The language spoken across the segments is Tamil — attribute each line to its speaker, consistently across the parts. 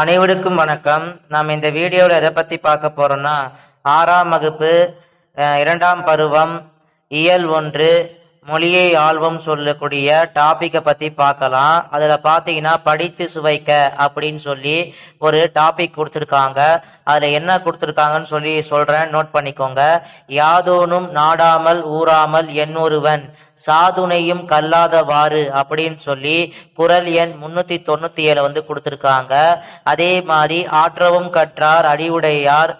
Speaker 1: அனைவருக்கும் வணக்கம். நாம் இந்த வீடியோவில் எதை பற்றி பார்க்க போகிறோம்னா ஆறாம் வகுப்பு இரண்டாம் பருவம் இயல் ஒன்று மொழியை ஆள்வம் சொல்லக்கூடிய டாப்பிக்கை பற்றி பார்க்கலாம். அதில் பார்த்தீங்கன்னா படித்து சுவைக்க அப்படின்னு சொல்லி ஒரு டாபிக் கொடுத்துருக்காங்க. அதில் என்ன கொடுத்துருக்காங்கன்னு சொல்லி சொல்கிறேன் நோட் பண்ணிக்கோங்க. யாதோனும் நாடாமல் ஊறாமல் எண்ணொருவன் சாதுனையும் கல்லாதவாறு அப்படின்னு சொல்லி குரல் எண் முந்நூற்றி தொண்ணூற்றி ஏழு வந்து கொடுத்துருக்காங்க. அதே மாதிரி ஆற்றவும் கற்றார் அடிவுடையார்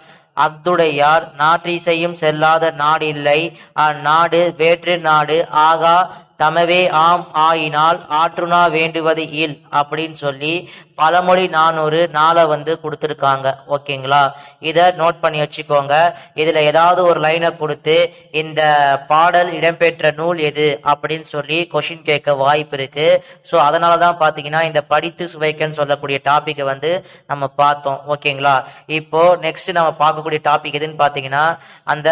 Speaker 1: அஃதுடையார் நாற்றிசையும் செல்லாத நாடில்லை. அந்நாடு வேற்று நாடு ஆகா தமவே ஆம் ஆயினால் ஆற்றுனா வேண்டுவது இல் அப்படின்னு சொல்லி பழமொழி நானூறு நாளை வந்து கொடுத்துருக்காங்க. ஓகேங்களா? இதை நோட் பண்ணி வச்சுக்கோங்க. இதில் ஏதாவது ஒரு லைனை கொடுத்து இந்த பாடல் இடம்பெற்ற நூல் எது அப்படின்னு சொல்லி கொஷின் கேட்க வாய்ப்பு இருக்கு. ஸோ அதனால தான் பார்த்தீங்கன்னா இந்த படித்து சுவைக்கன்னு சொல்லக்கூடிய டாப்பிக்கை வந்து நம்ம பார்த்தோம். ஓகேங்களா? இப்போ நெக்ஸ்ட் நம்ம பார்க்கக்கூடிய டாபிக் எதுன்னு பார்த்தீங்கன்னா அந்த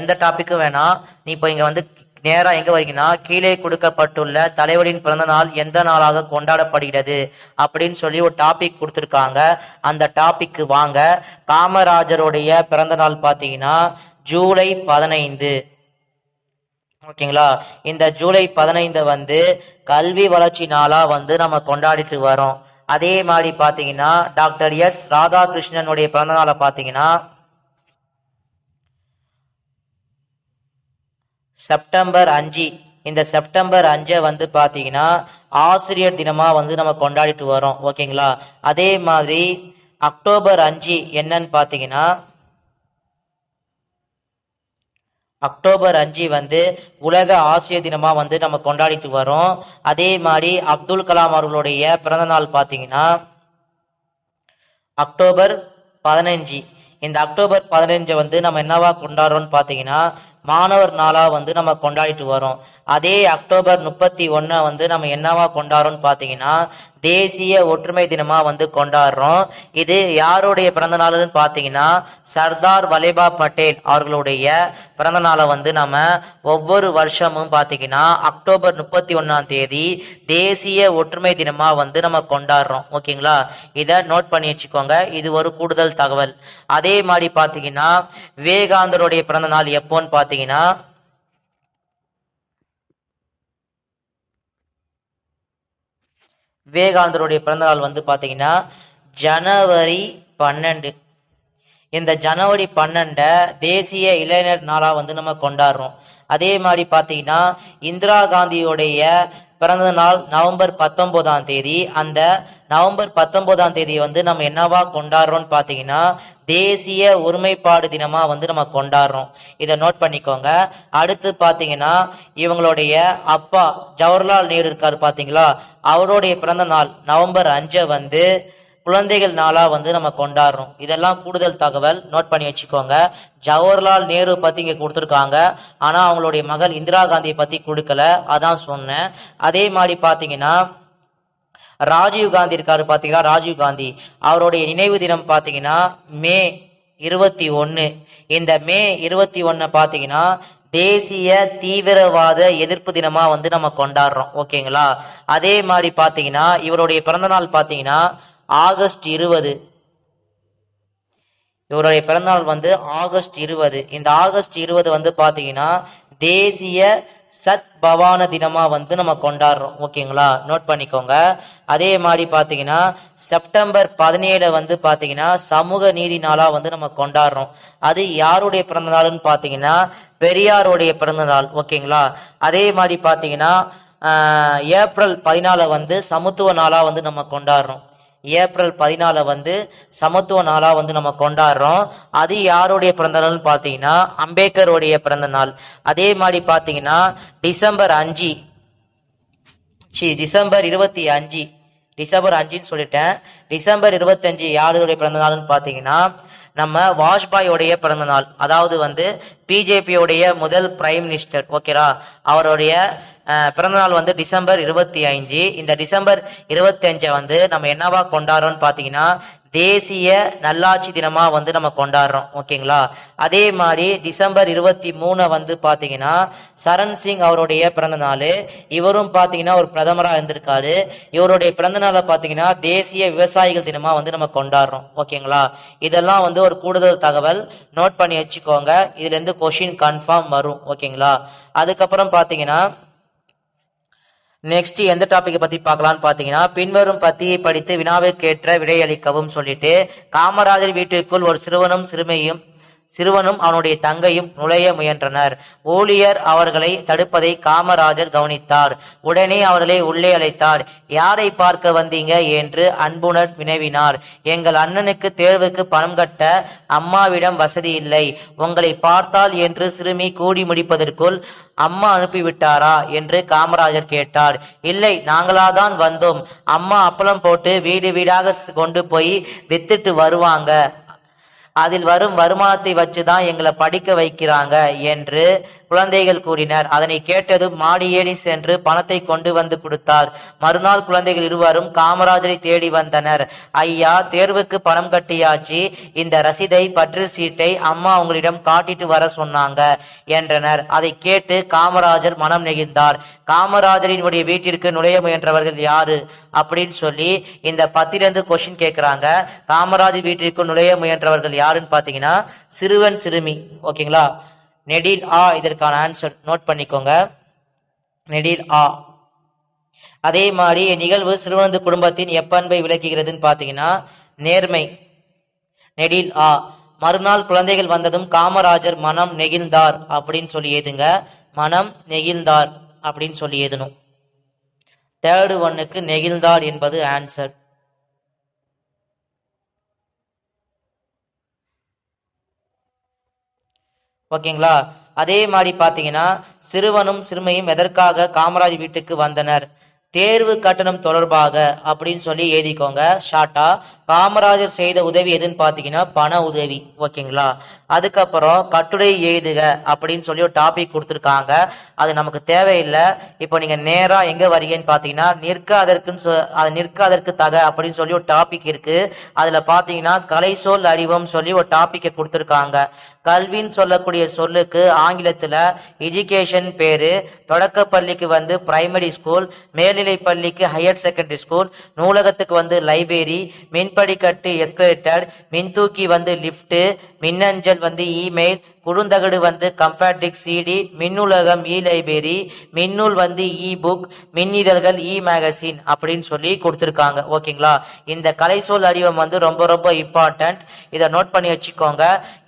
Speaker 1: எந்த டாப்பிக்கும் வேணாம் நீ இப்போ இங்கே வந்து நேரா எங்க வரீங்கன்னா கீழே கொடுக்கப்பட்டுள்ள தலைவரின் பிறந்த நாள் எந்த நாளாக கொண்டாடப்படுகிறது அப்படின்னு சொல்லி ஒரு டாபிக் கொடுத்துருக்காங்க. அந்த டாபிக்கு வாங்க. காமராஜருடைய பிறந்த நாள் பார்த்தீங்கன்னா ஜூலை பதினைந்து. ஓகேங்களா? இந்த ஜூலை பதினைந்து வந்து கல்வி வளர்ச்சி நாளா வந்து நம்ம கொண்டாடிட்டு வரோம். அதே மாதிரி பார்த்தீங்கன்னா டாக்டர் எஸ் ராதாகிருஷ்ணனுடைய பிறந்த நாளை பார்த்தீங்கன்னா செப்டம்பர் அஞ்சு. இந்த செப்டம்பர் அஞ்சை வந்து பார்த்தீங்கன்னா ஆசிரியர் தினமாக வந்து நம்ம கொண்டாடிட்டு வரோம். ஓகேங்களா? அதே மாதிரி அக்டோபர் அஞ்சு என்னன்னு பார்த்தீங்கன்னா அக்டோபர் அஞ்சு வந்து உலக ஆசிரியர் தினமாக வந்து நம்ம கொண்டாடிட்டு வரோம். அதே மாதிரி அப்துல் கலாம் அவர்களுடைய பிறந்த நாள் பார்த்தீங்கன்னா அக்டோபர் பதினஞ்சு. இந்த அக்டோபர் பதினஞ்சை வந்து நம்ம என்னவா கொண்டாடுறோம்னு பார்த்தீங்கன்னா மாணவர் நாளாக வந்து நம்ம கொண்டாடிட்டு வரோம். அதே அக்டோபர் முப்பத்தி ஒன்றை வந்து நம்ம என்னவா கொண்டாடுறோம்னு பார்த்தீங்கன்னா தேசிய ஒற்றுமை தினமாக வந்து கொண்டாடுறோம். இது யாருடைய பிறந்த நாள்னு பார்த்தீங்கன்னா சர்தார் வல்லபாய் பட்டேல் அவர்களுடைய பிறந்த நாளை வந்து நம்ம ஒவ்வொரு வருஷமும் பார்த்தீங்கன்னா அக்டோபர் முப்பத்தி ஒன்றாம் தேதி தேசிய ஒற்றுமை தினமாக வந்து நம்ம கொண்டாடுறோம். ஓகேங்களா? இதை நோட் பண்ணி வச்சுக்கோங்க. இது ஒரு கூடுதல் தகவல். அதே மாதிரி பார்த்தீங்கன்னா விவேகானந்தருடைய பிறந்த நாள் எப்போன்னு பார்த்தீங்கன்னா விவேகானந்தருடைய பிறந்தநாள் வந்து பார்த்தீங்கன்னா ஜனவரி பன்னெண்டு. இந்த ஜனவரி பன்னெண்டை தேசிய இளைஞர் நாளாக வந்து நம்ம கொண்டாடுறோம். அதே மாதிரி பார்த்தீங்கன்னா இந்திரா காந்தியுடைய பிறந்த நாள் நவம்பர் பத்தொம்போதாம் தேதி. அந்த நவம்பர் பத்தொம்போதாம் தேதி வந்து நம்ம என்னவா கொண்டாடுறோம்னு பார்த்தீங்கன்னா தேசிய ஒருமைப்பாடு தினமாக வந்து நம்ம கொண்டாடுறோம். இதை நோட் பண்ணிக்கோங்க. அடுத்து பார்த்தீங்கன்னா இவங்களுடைய அப்பா ஜவஹர்லால் நேரு இருக்காரு பார்த்தீங்களா? அவருடைய பிறந்த நாள் நவம்பர் அஞ்சை வந்து குழந்தைகள் நாளாக வந்து நம்ம கொண்டாடுறோம். இதெல்லாம் கூடுதல் தகவல். நோட் பண்ணி வச்சுக்கோங்க. ஜவஹர்லால் நேரு பற்றி இங்கே கொடுத்துருக்காங்க. ஆனா அவங்களுடைய மகள் இந்திரா காந்தியை பத்தி கொடுக்கல. அதான் சொன்னேன். அதே மாதிரி பார்த்தீங்கன்னா ராஜீவ் காந்தி இருக்காரு பார்த்தீங்கன்னா ராஜீவ் காந்தி. அவருடைய நினைவு தினம் பார்த்தீங்கன்னா மே இருபத்தி ஒன்று இந்த மே இருபத்தி ஒன்று பார்த்தீங்கன்னா தேசிய தீவிரவாத எதிர்ப்பு தினமா வந்து நம்ம கொண்டாடுறோம். ஓகேங்களா? அதே மாதிரி பார்த்தீங்கன்னா இவருடைய பிறந்தநாள் பார்த்தீங்கன்னா ஆகஸ்ட் இருபது. இவருடைய பிறந்தநாள் வந்து ஆகஸ்ட் இருபது. இந்த ஆகஸ்ட் இருபது வந்து பார்த்தீங்கன்னா தேசிய சத் பவான தினமாக வந்து நம்ம கொண்டாடுறோம். ஓகேங்களா? நோட் பண்ணிக்கோங்க. அதே மாதிரி பார்த்தீங்கன்னா செப்டம்பர் பதினேழு வந்து பார்த்தீங்கன்னா சமூக நீதி நாளாக வந்து நம்ம கொண்டாடுறோம். அது யாருடைய பிறந்த நாள்னு பார்த்தீங்கன்னா பெரியாருடைய பிறந்த நாள் ஓகேங்களா? அதே மாதிரி பார்த்தீங்கன்னா ஏப்ரல் பதினாலை வந்து சமத்துவ நாளாக வந்து நம்ம கொண்டாடுறோம். ஏப்ரல் பதினாலை வந்து சமத்துவ நாளாக வந்து நம்ம கொண்டாடுறோம். அது யாருடைய பிறந்த நாள்னு பார்த்தீங்கன்னா அம்பேத்கருடைய பிறந்த நாள். அதே மாதிரி பார்த்தீங்கன்னா டிசம்பர் அஞ்சு. சி டிசம்பர் இருபத்தி அஞ்சு. டிசம்பர் அஞ்சுன்னு சொல்லிட்டேன். டிசம்பர் இருபத்தஞ்சு யாருடைய பிறந்த நாள்னு பார்த்தீங்கன்னா நம்ம வாஜ்பாயோடைய பிறந்த நாள். அதாவது வந்து பிஜேபியோடைய முதல் பிரைம் மினிஸ்டர் ஓகேரா அவருடைய பிறந்தநாள் வந்து டிசம்பர் இருபத்தி அஞ்சு இந்த டிசம்பர் இருபத்தி அஞ்சை வந்து நம்ம என்னவா கொண்டாடுறோம்னு பார்த்தீங்கன்னா தேசிய நல்லாட்சி தினமாக வந்து நம்ம கொண்டாடுறோம். ஓகேங்களா? அதே மாதிரி டிசம்பர் இருபத்தி மூணை வந்து பார்த்தீங்கன்னா சரண் சிங் அவருடைய பிறந்த நாள் இவரும் பார்த்தீங்கன்னா ஒரு பிரதமராக இருந்திருக்காரு. இவருடைய பிறந்த நாளை பார்த்தீங்கன்னா தேசிய விவசாயிகள் தினமாக வந்து நம்ம கொண்டாடுறோம். ஓகேங்களா? இதெல்லாம் வந்து ஒரு கூடுதல் தகவல். நோட் பண்ணி வச்சுக்கோங்க. இதுலேருந்து கொஷின் கன்ஃபார்ம் வரும். ஓகேங்களா? அதுக்கப்புறம் பார்த்தீங்கன்னா நெக்ஸ்ட் எந்த டாபிக்கை பத்தி பார்க்கலாம்னு பாத்தீங்கன்னா பின்வரும் பத்தியை படித்து வினாவிற்கேற்ற விடையளிக்கவும் சொல்லிட்டு காமராஜர் வீட்டிற்குள் ஒரு சிறுவனும் சிறுமியும் சிறுவனும் அவனுடைய தங்கையும் நுழைய முயன்றனர். ஊழியர் அவர்களை தடுப்பதை காமராஜர் கவனித்தார். உடனே அவர்களை உள்ளே அழைத்தார். யாரை பார்க்க வந்தீங்க? என்று அன்புணர் வினவினார். எங்கள் அண்ணனுக்கு தேர்வுக்கு பணம் கட்ட அம்மாவிடம் வசதி இல்லை. உங்களை பார்த்தால் என்று சிறுமி கூடி முடிப்பதற்குள் அம்மா அனுப்பிவிட்டாரா? என்று காமராஜர் கேட்டார். இல்லை நாங்களாதான் வந்தோம். அம்மா அப்பளம் போட்டு வீடு வீடாக கொண்டு போய் வித்துட்டு வருவாங்க. அதில் வரும் வருமானத்தை வச்சுதான் எங்களை படிக்க வைக்கிறாங்க என்று குழந்தைகள் கூறினர். அதனை கேட்டதும் மாடி ஏறி சென்று பணத்தை கொண்டு வந்து கொடுத்தார். மறுநாள் குழந்தைகள் இருவரும் காமராஜரை தேடி வந்தனர். ஐயா தேர்வுக்கு பணம் கட்டியாச்சு. இந்த ரசீதை பற்று சீட்டை அம்மா உங்களிடம் காட்டிட்டு வர சொன்னாங்க என்றனர். அதை கேட்டு காமராஜர் மனம் நெகிழ்ந்தார். காமராஜரினுடைய வீட்டிற்கு நுழைய முயன்றவர்கள் யாரு அப்படின்னு சொல்லி இந்த பத்திலிருந்து கொஸ்டின் கேட்குறாங்க. காமராஜர் வீட்டிற்கு நுழைய முயன்றவர்கள் யாருன்னு பார்த்தீங்கன்னா சிறுவன் சிறுமி. ஓகேங்களா? நெடில் ஆ இதற்கான ஆன்சர் நோட் பண்ணிக்கோங்க. நெடில் ஆ. அதே மாதிரி நிகழ்வு சிறுவனது குடும்பத்தின் எப்பண்பை விளக்குகிறதுன்னு பார்த்தீங்கன்னா நேர்மை. நெடில் ஆ. மறுநாள் குழந்தைகள் வந்ததும் காமராஜர் மனம் நெகிழ்ந்தார் அப்படின்னு சொல்லி ஏதுங்க மனம் நெகிழ்ந்தார் அப்படின்னு சொல்லி ஏதணும் தேர்டு ஒன்னுக்கு நெகிழ்ந்தார் என்பது ஆன்சர் ஓகேங்களா? அதே மாதிரி பார்த்தீங்கன்னா சிறுவனும் சிறுமியும் எதற்காக காமராஜ் வீட்டுக்கு வந்தனர்? தேர்வு கட்டணம் தொடர்பாக அப்படின்னு சொல்லி எழுதிக்கோங்க. ஷார்ட்டா காமராஜர் செய்த உதவி எதுன்னு பார்த்தீங்கன்னா பண உதவி. ஓகேங்களா? அதுக்கப்புறம் கட்டுரை எழுதுக அப்படின்னு சொல்லி ஒரு டாபிக் கொடுத்துருக்காங்க. அது நமக்கு தேவையில்லை. இப்போ நீங்க நேரா எங்க வரீங்கன்னு பார்த்தீங்கன்னா நிற்க அதற்குன்னு சொ அது நிற்க அதற்கு தக அப்படின்னு சொல்லி ஒரு டாபிக் இருக்கு. அதுல பார்த்தீங்கன்னா கலை சொல் அறிவம் சொல்லி ஒரு டாபிக்கை கொடுத்துருக்காங்க. கல்வின்னு சொல்லக்கூடிய சொல்லுக்கு ஆங்கிலத்துல எஜுகேஷன் பேரு. தொடக்க பள்ளிக்கு வந்து பிரைமரி ஸ்கூல் மேலே மேல்நிலை பள்ளிக்கு ஹையர் செகண்டரி ஸ்கூல் நூலகத்துக்கு வந்து லைப்ரரி மின்படிக்கட்டு எஸ்கலேட்டர் மின்தூக்கி வந்து லிஃப்ட் மின்னஞ்சல் வந்து இமெயில் குறுந்தகடு வந்து கம்ஃபர்டிக் சிடி மின்னுலகம் இ லைப்ரரி மின்னூல் வந்து இ புக் மின்னிதழ்கள் இ மேகசின் அப்படின்னு சொல்லி கொடுத்துருக்காங்க. ஓகேங்களா? இந்த கலைசொல் அறிவம் வந்து ரொம்ப ரொம்ப இம்பார்ட்டன்ட் இதை நோட் பண்ணி வச்சுக்கோங்க.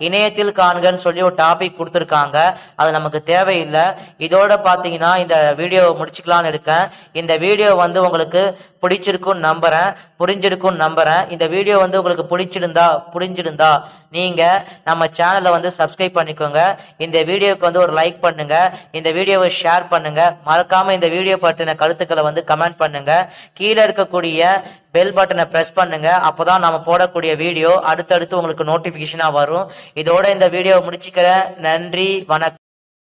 Speaker 1: இணையத்தில் காண்கன்னு சொல்லி ஒரு டாபிக் கொடுத்துருக்காங்க. அது நமக்கு தேவையில்லை. இதோட பார்த்தீங்கன்னா இந்த வீடியோவை முடிச்சுக்கலாம்னு இருக்கேன். இந்த வீடியோ வந்து உங்களுக்கு பிடிச்சிருக்கும்னு நம்புகிறேன் புரிஞ்சிருக்கும்னு நம்புகிறேன் இந்த வீடியோ வந்து உங்களுக்கு பிடிச்சிருந்தா புரிஞ்சிருந்தா நீங்கள் நம்ம சேனலை வந்து சப்ஸ்கிரைப் பண்ணிக்கோங்க. இந்த வீடியோவுக்கு வந்து ஒரு லைக் பண்ணுங்கள் இந்த வீடியோவை ஷேர் பண்ணுங்கள் மறக்காமல் இந்த வீடியோ பற்றின கருத்துக்களை வந்து கமெண்ட் பண்ணுங்கள் கீழே இருக்கக்கூடிய பெல் பட்டனை பிரஸ் பண்ணுங்க. அப்பதான் நம்ம போடக்கூடிய வீடியோ அடுத்தடுத்து உங்களுக்கு நோட்டிஃபிகேஷனாக வரும். இதோட இந்த வீடியோவை முடிச்சுக்கிறேன். நன்றி. வணக்கம்.